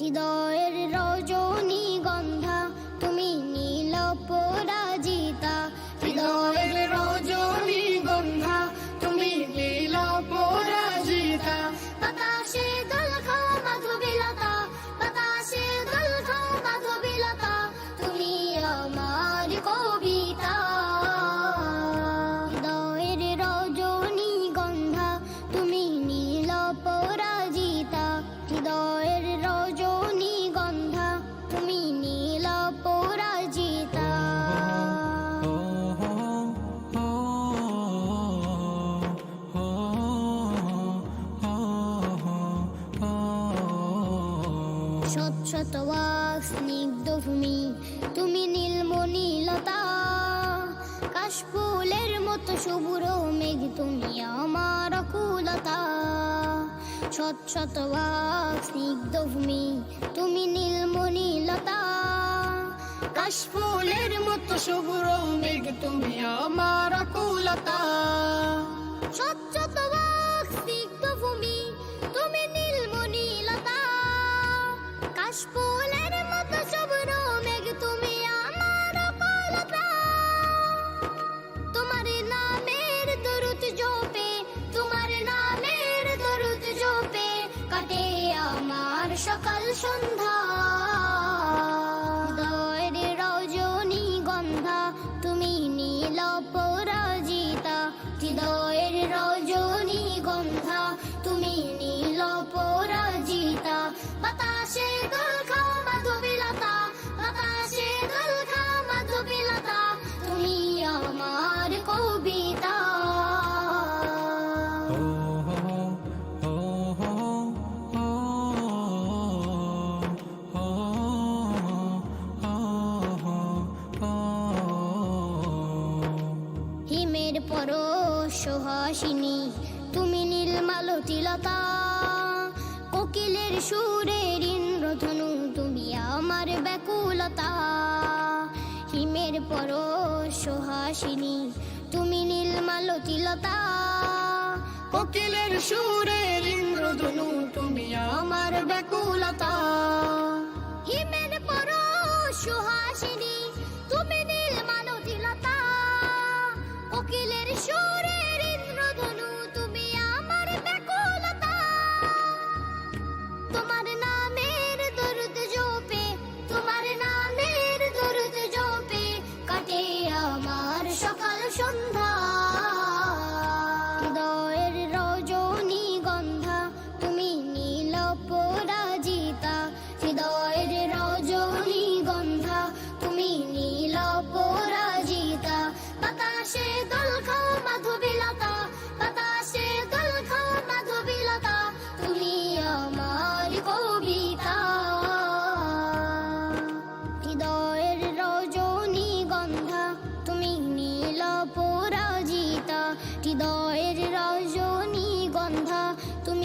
হৃদয়ের রজনী গন্ধা, তুমি নীল পরাজিতা হৃদয়ের রজনী গন্ধা, তুমি নীল পরাজিতা বাতাসে দোল খাও মাধবীলতা, বাতাসে দোল তুমি আমার কবিতা। হৃদয়ের রজনী তুমি নীল পরাজিতা হৃদয়ের রজনী শত শত ওয়াক স্নিগ্ধ ভূমি, তুমি নীলমণিলতা কাশফুলের মতো শুভ্র মেঘ, তুমি আমার কুলতা শত শত ওয়াক তুমি নীলমণিলতা কাশফুলের মতো শুভ্র মেঘ, তুমি আমার কুলতা 春桃 হিমের পরশ সুহাসিনী তুমি নীলমালতিলতা কোকিলের সুরের ইন্দ্রধনু, তুমি আমার ব্যাকুলতা। হিমের পরশ সুহাসিনী তুমি নীলমালতিলতা কোকিলের সুরের ইন্দ্রধনু, তুমি আমার ব্যাকুল বাতাসে তুমি আমার কবিতা। হৃদয়ের রজনী তুমি নীল পরাজিতা। হৃদয়ের রজনী গন্ধা তুমি